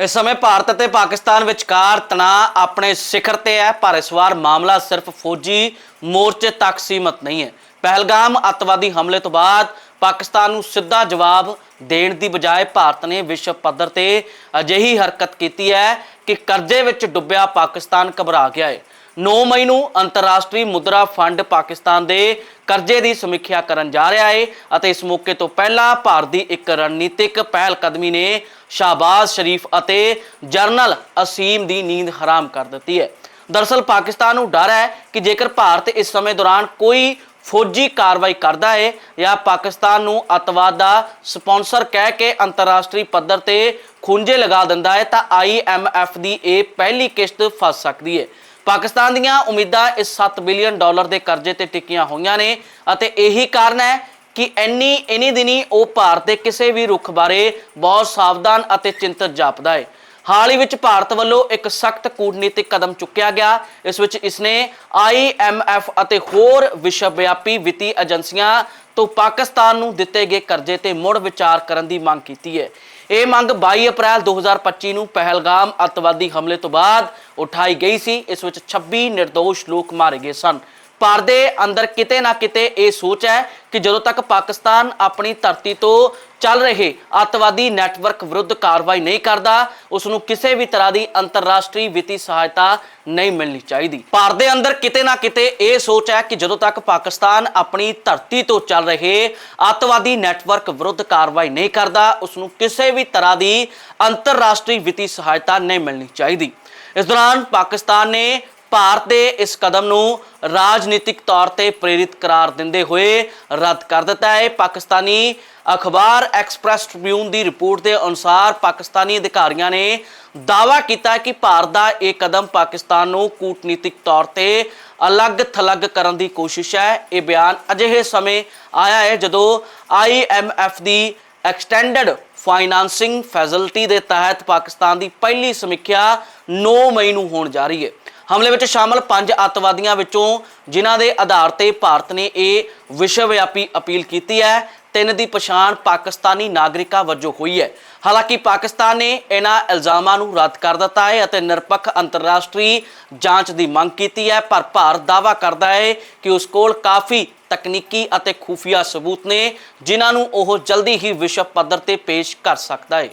ਇਸ ਸਮੇਂ ਭਾਰਤ ਅਤੇ ਪਾਕਿਸਤਾਨ ਵਿਚਕਾਰ ਤਣਾਅ ਆਪਣੇ ਸਿਖਰ ਤੇ ਹੈ, ਪਰ ਇਸ ਵਾਰ ਮਾਮਲਾ ਸਿਰਫ ਫੌਜੀ ਮੋਰਚੇ ਤੱਕ ਸੀਮਤ ਨਹੀਂ ਹੈ। ਪਹਿਲਗਾਮ ਅੱਤਵਾਦੀ ਹਮਲੇ ਤੋਂ ਬਾਅਦ ਪਾਕਿਸਤਾਨ ਨੂੰ ਸਿੱਧਾ ਜਵਾਬ ਦੇਣ ਦੀ ਬਜਾਏ ਭਾਰਤ ਨੇ ਵਿਸ਼ਵ ਪੱਧਰ ਤੇ ਅਜਿਹੀ ਹਰਕਤ ਕੀਤੀ ਹੈ ਕਿ ਕਰਜ਼ੇ ਵਿੱਚ ਡੁੱਬਿਆ ਪਾਕਿਸਤਾਨ ਘਬਰਾ ਗਿਆ ਹੈ। 9 ਮਈ ਨੂੰ ਅੰਤਰਰਾਸ਼ਟਰੀ ਮੁਦਰਾ ਫੰਡ ਪਾਕਿਸਤਾਨ ਦੇ ਕਰਜ਼ੇ ਦੀ ਸਮੀਖਿਆ ਕਰਨ ਜਾ ਰਿਹਾ ਹੈ ਅਤੇ ਇਸ ਮੌਕੇ ਤੋਂ ਪਹਿਲਾਂ ਭਾਰਤ ਦੀ ਇੱਕ ਰਣਨੀਤਿਕ ਪਹਿਲ ਕਦਮੀ ਨੇ ਸ਼ਾਹਬਾਜ਼ ਸ਼ਰੀਫ ਅਤੇ ਜਰਨਲ ਅਸੀਮ ਦੀ ਨੀਂਦ ਹਰਾਮ ਕਰ ਦਿੱਤੀ ਹੈ। ਦਰਅਸਲ ਪਾਕਿਸਤਾਨ ਨੂੰ ਡਰ ਹੈ ਕਿ ਜੇਕਰ ਭਾਰਤ ਇਸ ਸਮੇਂ ਦੌਰਾਨ ਕੋਈ ਫੌਜੀ ਕਾਰਵਾਈ ਕਰਦਾ ਹੈ ਜਾਂ ਪਾਕਿਸਤਾਨ ਨੂੰ ਅਤਵਾਦ ਦਾ ਸਪਾਂਸਰ ਕਹਿ ਕੇ ਅੰਤਰਰਾਸ਼ਟਰੀ ਪੱਧਰ ਤੇ ਖੁੰਝੇ ਲਗਾ ਦਿੰਦਾ ਹੈ ਤਾਂ ਆਈਐਮਐਫ ਦੀ ਇਹ ਪਹਿਲੀ ਕਿਸ਼ਤ ਫਸ ਸਕਦੀ ਹੈ ਪਾਕਿਸਤਾਨ ਦੀਆਂ ਉਮੀਦਾਂ ਇਸ 7 ਬਿਲੀਅਨ ਡਾਲਰ ਦੇ ਕਰਜ਼ੇ ਤੇ ਟਿਕੀਆਂ ਹੋਈਆਂ ਨੇ ਅਤੇ ਇਹੀ ਕਾਰਨ ਹੈ ਕਿ ਇੰਨੀ ਇਨੀ ਦਿਨੀ ਉਹ ਭਾਰਤ ਦੇ ਕਿਸੇ ਵੀ ਰੁਖ ਬਾਰੇ ਬਹੁਤ ਸਾਵਧਾਨ ਅਤੇ ਚਿੰਤਤ ਜਾਪਦਾ ਹੈ। ਹਾਲ ਹੀ ਵਿੱਚ ਭਾਰਤ ਵੱਲੋਂ ਇੱਕ ਸਖਤ ਕੂਟਨੀਤਿਕ ਕਦਮ ਚੁੱਕਿਆ ਗਿਆ। ਇਸ ਵਿੱਚ ਇਸਨੇ IMF ਅਤੇ ਹੋਰ ਵਿਸ਼ਵ ਵਿਆਪੀ ਵਿੱਤੀ ਏਜੰਸੀਆਂ ਤੋਂ ਪਾਕਿਸਤਾਨ ਨੂੰ ਦਿੱਤੇ ਗਏ ਕਰਜ਼ੇ ਤੇ ਮੁੜ ਵਿਚਾਰ ਕਰਨ ਦੀ ਮੰਗ ਕੀਤੀ ਹੈ। ਇਹ ਮੰਗ 22 ਅਪ੍ਰੈਲ 2025 ਨੂੰ ਪਹਿਲਗਾਮ ਅੱਤਵਾਦੀ ਹਮਲੇ ਤੋਂ ਬਾਅਦ ਉਠਾਈ ਗਈ ਸੀ। ਇਸ ਵਿੱਚ 26 નિર્ਦੋਸ਼ ਲੋਕ ਮਾਰੇ ਗਏ ਸਨ। ਭਾਰਤ ਦੇ ਅੰਦਰ ਕਿਤੇ ਨਾ ਕਿਤੇ ਇਹ ਸੋਚ ਹੈ ਕਿ ਜਦੋਂ ਤੱਕ ਪਾਕਿਸਤਾਨ ਆਪਣੀ ਧਰਤੀ ਤੋਂ ਚੱਲ ਰਹੇ ਅੱਤਵਾਦੀ ਨੈਟਵਰਕ ਵਿਰੁੱਧ ਕਾਰਵਾਈ ਨਹੀਂ ਕਰਦਾ ਉਸ ਨੂੰ ਕਿਸੇ ਵੀ ਤਰ੍ਹਾਂ ਦੀ ਅੰਤਰਰਾਸ਼ਟਰੀ ਵਿੱਤੀ ਸਹਾਇਤਾ ਨਹੀਂ ਮਿਲਣੀ ਚਾਹੀਦੀ। ਭਾਰਤ ਦੇ ਅੰਦਰ ਕਿਤੇ ਨਾ ਕਿਤੇ ਇਹ ਸੋਚ ਹੈ ਕਿ ਜਦੋਂ ਤੱਕ ਪਾਕਿਸਤਾਨ ਆਪਣੀ ਧਰਤੀ ਤੋਂ ਚੱਲ ਰਹੇ ਅੱਤਵਾਦੀ ਨੈਟਵਰਕ ਵਿਰੁੱਧ ਕਾਰਵਾਈ ਨਹੀਂ ਕਰਦਾ ਉਸ ਨੂੰ ਕਿਸੇ ਵੀ ਤਰ੍ਹਾਂ ਦੀ ਅੰਤਰਰਾਸ਼ਟਰੀ ਵਿੱਤੀ ਸਹਾਇਤਾ ਨਹੀਂ ਮਿਲਣੀ ਚਾਹੀਦੀ। ਇਸ ਦੌਰਾਨ ਪਾਕਿਸਤਾਨ ਨੇ ਭਾਰਤ ਦੇ ਇਸ ਕਦਮ ਨੂੰ ਰਾਜਨੀਤਿਕ ਤੌਰ ਤੇ ਪ੍ਰੇਰਿਤ ਕਰਾਰ ਦਿੰਦੇ ਹੋਏ ਰੱਦ ਕਰ ਦਿੱਤਾ ਹੈ। ਪਾਕਿਸਤਾਨੀ ਅਖਬਾਰ ਐਕਸਪ੍ਰੈਸ ਟ੍ਰਿਬਿਊਨ ਦੀ ਰਿਪੋਰਟ ਦੇ ਅਨੁਸਾਰ ਪਾਕਿਸਤਾਨੀ ਅਧਿਕਾਰੀਆਂ ਨੇ ਦਾਅਵਾ ਕੀਤਾ ਕਿ ਭਾਰਤ ਦਾ ਇਹ ਕਦਮ ਪਾਕਿਸਤਾਨ ਨੂੰ ਕੂਟਨੀਤਿਕ ਤੌਰ ਤੇ ਅਲੱਗ ਥਲੱਗ ਕਰਨ ਦੀ ਕੋਸ਼ਿਸ਼ ਹੈ। ਇਹ ਬਿਆਨ ਅਜਿਹੇ ਸਮੇਂ ਆਇਆ ਹੈ ਜਦੋਂ IMF ਦੀ ਐਕਸਟੈਂਡਡ ਫਾਈਨਾਂਸਿੰਗ ਫੈਸਿਲਿਟੀ ਦੇ ਤਹਿਤ ਪਾਕਿਸਤਾਨ ਦੀ ਪਹਿਲੀ ਸਮੀਖਿਆ 9 ਮਈ ਨੂੰ ਹੋਣ ਜਾ ਰਹੀ ਹੈ। ਹਮਲੇ ਵਿੱਚ ਸ਼ਾਮਲ ਪੰਜ ਅੱਤਵਾਦੀਆਂ ਵਿੱਚੋਂ ਜਿਨ੍ਹਾਂ ਦੇ ਆਧਾਰ ਤੇ ਭਾਰਤ ਨੇ ਇਹ ਵਿਸ਼ਵ ਵਿਆਪੀ ਅਪੀਲ ਕੀਤੀ ਹੈ, ਤਿੰਨ ਦੀ ਪਛਾਣ ਪਾਕਿਸਤਾਨੀ ਨਾਗਰਿਕਾਂ ਵਜੋਂ ਹੋਈ ਹੈ। ਹਾਲਾਂਕਿ ਪਾਕਿਸਤਾਨ ਨੇ ਇਹਨਾਂ ਇਲਜ਼ਾਮਾਂ ਨੂੰ ਰੱਦ ਕਰ ਦਿੱਤਾ ਹੈ ਅਤੇ ਨਿਰਪੱਖ ਅੰਤਰਰਾਸ਼ਟਰੀ ਜਾਂਚ ਦੀ ਮੰਗ ਕੀਤੀ ਹੈ, ਪਰ ਭਾਰਤ ਦਾਅਵਾ ਕਰਦਾ ਹੈ ਕਿ ਉਸ ਕੋਲ ਕਾਫੀ ਤਕਨੀਕੀ ਅਤੇ ਖੂਫੀਆ ਸਬੂਤ ਨੇ, ਜਿਨ੍ਹਾਂ ਨੂੰ ਉਹ ਜਲਦੀ ਹੀ ਵਿਸ਼ਵ ਪੱਧਰ ਤੇ ਪੇਸ਼ ਕਰ ਸਕਦਾ ਹੈ।